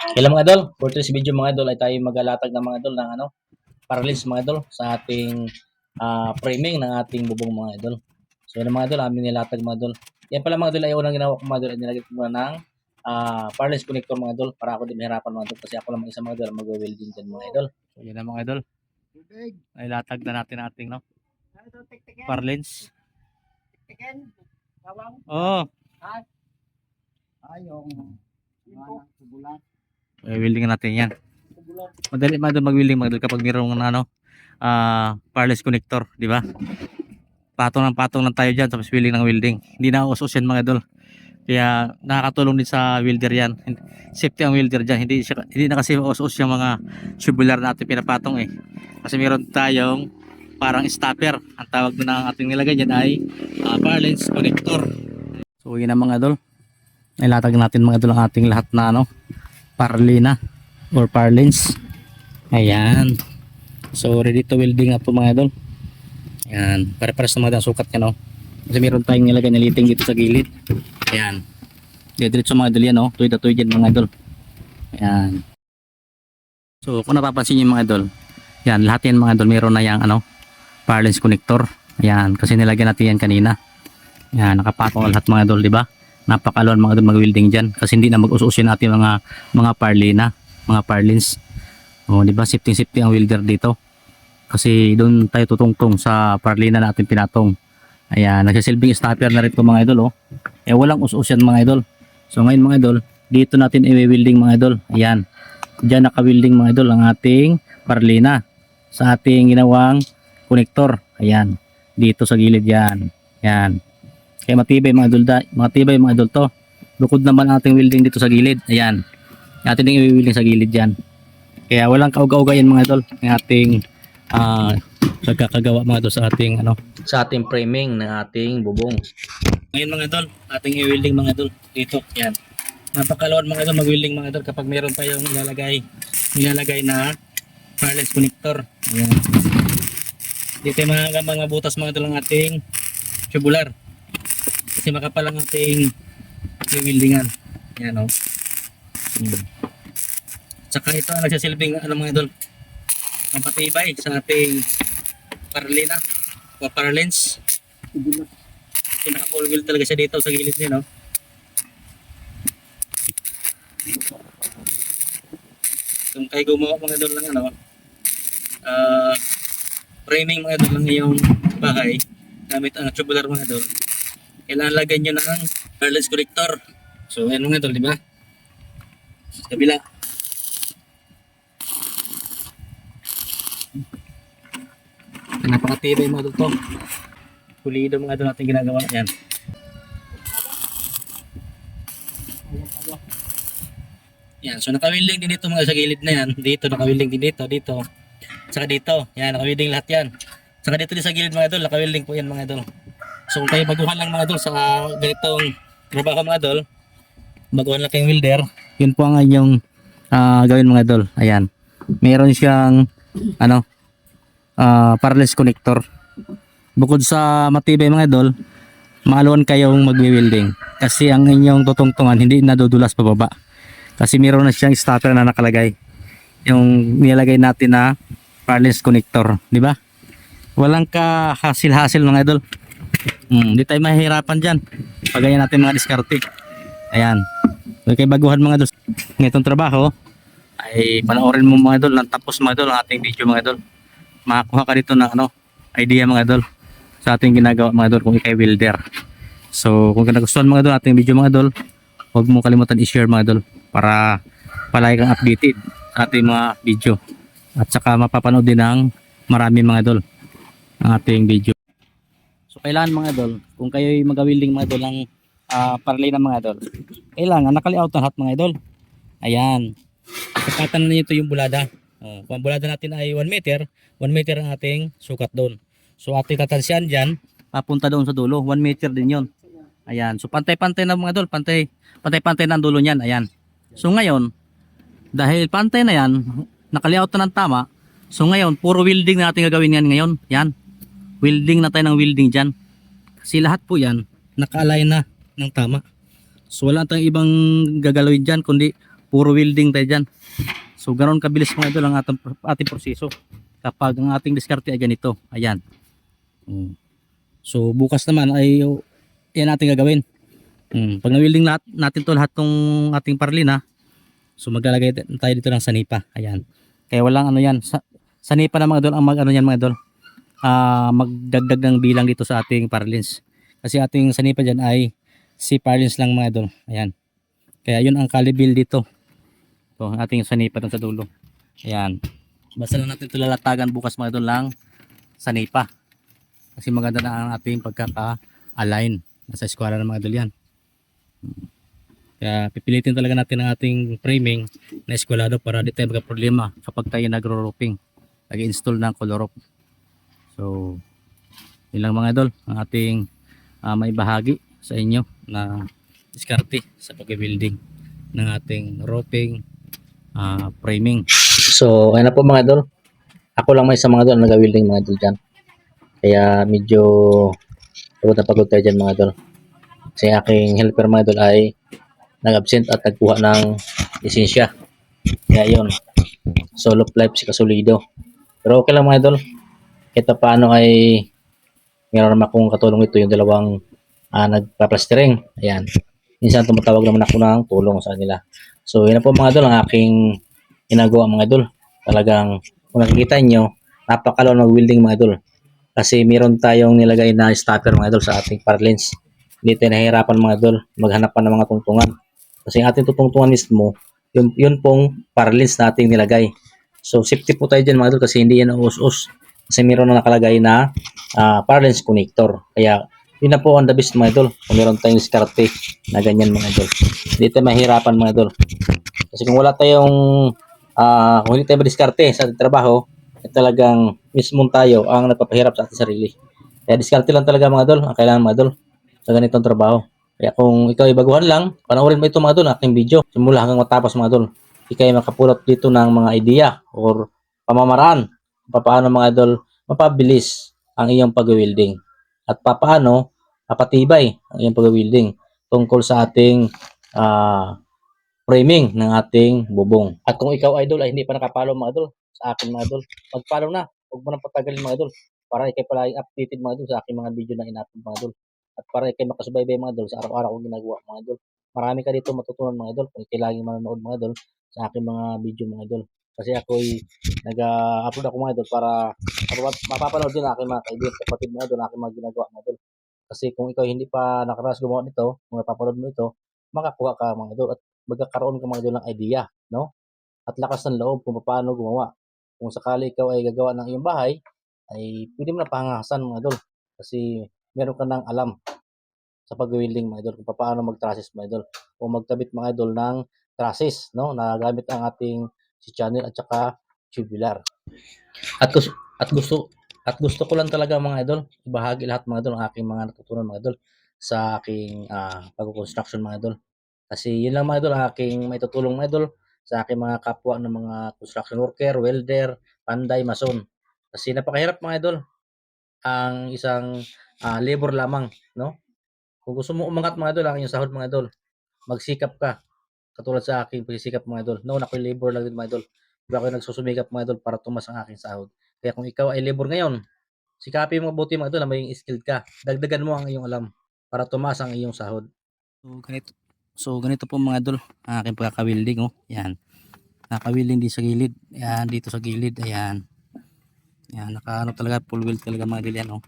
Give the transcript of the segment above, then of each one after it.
Kailan mga idol, for today's video mga idol ay tayo magalatag ng mga idol ng ano, paralis mga idol sa ating ah, framing ng ating bubong mga idol. So yun mga idol, aming nilatag mga idol. Yan pala mga idol ay unang ginawa ko mga idol, ay nilagay ko muna ng ah, paralis connector mga idol para ako din mahirapan mga idol kasi ako lang isa mga idol mag-welding dyan mga idol. So yun mga idol, ay latag na natin ating no, Ano parlins. Tiktikin? Bawang? Oo, Ay, yung mga tubulan. Oh, welding natin yan. Madali mga idol mag-welding idol kapag mayroong ano, ah, wireless connector, di ba? Patong ng patong lang tayo dyan tapos welding ng welding. Hindi na usos yan mga idol. Kaya nakakatulong din sa welder yan. Safety ang welder dyan. Hindi, siya, hindi na kasi usos yung mga tubular na ating pinapatong eh. Kasi meron tayong parang stopper. Ang tawag doon ng ating nilagay dyan ay uh, connector. So yun ang mga idol. Ilatag natin mga idol ang ating lahat na ano, parlina or parlins. Ayan. So ready to welding na po mga idol. Ayan. Para-paras na mga idol, sukat niya no. Kasi meron tayong nilagay na liting dito sa gilid. Ayan. Diretso mga idol yan no. Tuwid na tuwid yan mga idol. Ayan. So kung napapansin niyo mga idol. Yan. Lahat yan mga idol meron na yung ano. Parlins connector. Ayan. Kasi nilagyan natin yan kanina. Ayan. Nakapatong na lahat mga idol. Diba? Napakalon mga idol mag-welding dyan. Kasi hindi na mag-ususin natin mga mga parlina. Mga parlins. O, di ba? Sifting sifting ang welder dito. Kasi doon tayo tutungtong sa parlina natin pinatong. Ayan, nagsisilbing stopper na rin ito mga idol. Oh. Eh, walang us-us yan mga idol. So ngayon mga idol, dito natin i-welding mga idol. Ayan. Diyan naka-welding mga idol ang ating parlina sa ating ginawang konektor. Ayan. Dito sa gilid yan. Ayan. Kaya matibay mga idol, da- matibay mga idol to. Bukod naman ating welding dito sa gilid. Ayan. Atin din i-welding sa gilid yan. Kaya walang kauga-uga yan mga idol. Ng ating ah pagkakagawa mga idol sa ating ano sa ating framing ng ating bubong. Ngayon mga idol, ating i-welding mga idol dito. Yan. Napakalawan mga idol mag-welding mga idol kapag meron tayong ilalagay ilalagay na wireless connector. Ayan. Dito yung mga mga butas mga idol ng ating tubular. Kasi makapal ang ating i-weldingan. Yan o. Hmm. Tsaka ito ang nagsasilbing ano mga idol. Ang patibay sa ating paralina o paralens. Tubulan. Pinaka-full wheel talaga siya dito sa gilid niya, no? Kung kayo gumawa mga idol ng ano, ah, framing mga idol ng iyong bahay, gamit ang tubular mga idol, kailangan lagyan nyo ng wireless connector. So, ayan mga idol, di ba? Sa kabila. Napakatibay mga idol to. Pulido mga idol natin ginagawa. Yan. Yan. So nakawilding din dito mga sa gilid na yan. Dito nakawilding din dito. Dito. Saka dito. Yan. Nakawilding lahat yan. Saka dito din sa gilid mga idol. Nakawilding po yan mga idol. So kung baguhan lang mga idol sa ganitong trabaho mga idol. Baguhan lang kayong welder. Yun po ang inyong ah, gawin mga idol. Ayan. Meron siyang ano ah wireless connector. Bukod sa matibay mga idol, maalon kayong magwi-welding kasi ang inyong tutungtungan hindi nadudulas pababa. Kasi meron na siyang stopper na nakalagay. Yung nilagay natin na wireless connector, di ba? Walang ka hasil-hasil mga idol. Hmm, hindi tayo mahihirapan diyan. Pag ganyan natin mga diskarte. Ayan. So, kay baguhan mga idol. Ngitong trabaho ay panoorin mo mga idol, tapos mga idol ang ating video mga idol. Makakuha ka dito ng ano, idea mga idol sa ating ginagawa mga idol kung ikay welder. So kung nagustuhan mga idol ating video mga idol, huwag mo kalimutan i-share mga idol para palagi kang updated sa ating mga video. At saka mapapanood din ng marami mga idol ang ating video. So kailangan mga idol, kung kayo mag-welding mga idol ng uh, parlay ng mga idol, kailangan nakalayout ng lahat mga idol. Ayan. Kapatan na ito yung bulada. Oh, kung ang bulada natin ay 1 meter, 1 meter ang ating sukat doon. So ating tatansiyan dyan, papunta doon sa dulo. 1 meter din yon. Ayan. So pantay-pantay na mga idol. Pantay, pantay-pantay na ang dulo niyan. Ayan. So ngayon, dahil pantay na yan, nakalayout na ng tama, so ngayon, puro welding na natin gagawin yan ngayon. Yan. Welding na tayo ng welding dyan. Kasi lahat po yan, naka-align na ng tama. So wala tayong ibang gagalawin dyan, kundi puro welding tayo dyan. So ganoon kabilis mga idol ang ating, ating proseso kapag ang ating diskarte ay ganito. Ayan. Mm. So bukas naman ay yan ating gagawin. Mm. Pag na-welding natin to lahat ng ating parlina, so maglalagay tayo dito ng sanipa. Ayan. Kaya walang ano yan. Sa, sanipa na mga idol ang mag ano yan mga idol. Ah, magdagdag ng bilang dito sa ating parlins. Kasi ating sanipa dyan ay si parlins lang mga idol. Ayan. Kaya yun ang kalibil dito. Ito, ating sanipa sa dulo. Ayan. Basta lang natin ito lalatagan bukas mga idol lang sanipa. Kasi maganda na ang ating pagkaka-align. Nasa eskwara ng mga idol yan. Kaya pipilitin talaga natin ang ating framing na eskwalado para di tayo magka problema kapag tayo nagro-roofing. Nag-install ng color roof. So, yun lang mga idol ang ating uh, may bahagi sa inyo na diskarte sa pag-building ng ating roofing ah, framing. So, ayun na po mga idol. Ako lang may isa mga idol na nag-welding mga idol dyan. Kaya medyo pagod na pagod tayo dyan mga idol. Kasi aking helper mga idol ay nag-absent at nagkuha ng lisensya. Kaya yun. Solo life si Kasulido. Pero okay lang mga idol. Kahit pa paano ay meron naman akong katulong ito yung dalawang uh, nagpa-plastering. Ayan. Minsan tumatawag naman ako ng tulong sa kanila. So yun na po mga idol ang aking ginagawa mga idol. Talagang kung nakikita nyo, napakalaw ng welding mga idol. Kasi meron tayong nilagay na stopper mga idol sa ating parlins. Hindi tayo nahihirapan mga idol maghanap ng mga tungtungan. Kasi ang ating tutungtungan mismo, yun, yun pong parlins na ating nilagay. So safety po tayo dyan mga idol kasi hindi yan us-us. Kasi meron na nakalagay na uh, parlins connector. Kaya yun na po ang the best mga idol. Kung meron tayong diskarte na ganyan mga idol. Hindi tayo mahirapan mga idol. Kasi kung wala tayong uh, kung hindi tayo madiskarte sa ating trabaho, eh, talagang mismo tayo ang nagpapahirap sa ating sarili. Kaya diskarte lang talaga mga idol, ang kailangan mga idol sa ganitong trabaho. Kaya kung ikaw ay baguhan lang, panoorin mo ito mga idol, aking video, simula hanggang matapos mga idol. Ikaw ay makapulot dito ng mga idea or pamamaraan paano mga idol mapabilis ang iyong pag-welding at papaano mapatibay ang iyong pag-welding tungkol sa ating ah, framing ng ating bubong. At kung ikaw idol ay hindi pa nakapalo mga idol sa akin mga idol, mag-follow na. Huwag mo nang patagalin mga idol para ikay pala updated mga idol sa aking mga video na in-upload mga idol. At para ikay makasubaybay mga idol sa araw-araw kong ginagawa mga idol. Marami ka dito matutunan mga idol kung ikay laging manonood mga idol sa aking mga video mga idol. Kasi ako ay nag-upload ako mga idol para mapapa- mapapanood din aking mga kaibigan, kapatid mga idol, aking mga ginagawa mga idol. Kasi kung ikaw hindi pa nakaranas gumawa nito, kung napapanood mo ito, makakuha ka mga idol at magkakaroon ka mga idol ng idea, no? At lakas ng loob kung paano gumawa. Kung sakali ikaw ay gagawa ng iyong bahay, ay pwede mo na pangahasan mga idol. Kasi meron ka ng alam sa pag-welding mga idol, kung paano mag-trusses mga idol, o magtabit mga idol ng trusses, no? Na gamit ang ating si channel at saka tubular. At gusto, at gusto at gusto ko lang talaga mga idol, ibahagi lahat mga idol ang aking mga natutunan mga idol sa aking ah, pag-construction mga idol. Kasi yun lang mga idol, ang aking may tutulong mga idol sa aking mga kapwa ng mga construction worker, welder, panday, mason. Kasi napakahirap mga idol ang isang ah, labor lamang, no? Kung gusto mo umangat mga idol, ang iyong sahod mga idol, magsikap ka. Katulad sa aking pagsisikap mga idol. No, ako'y labor lang din mga idol. Di ba ako nagsusumikap mga idol para tumas ang aking sahod. Kaya kung ikaw ay labor ngayon, sikapin mo mabuti mga idol na maging skilled ka. Dagdagan mo ang iyong alam para tumas ang iyong sahod. So ganito, so ganito po mga idol, ang aking pagkakawilding oh. Yan. Nakawilding din sa gilid. Yan, dito sa gilid. Ayan. Yan, nakaano talaga, full wheel talaga mga idol yan oh.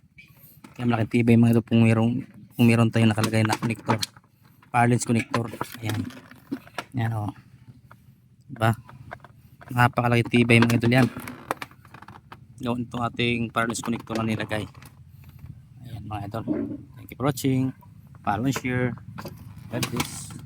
Kaya malaking tibay mga idol kung mayroong, kung mayroon tayong nakalagay na connector. Parlins connector. Ayan. Yan oh. Diba? Napakalaki tibay mga idol yan. Gawin itong ating parlins connector na nilagay. Ayan mga idol. Thank you for watching. Follow and share. God bless.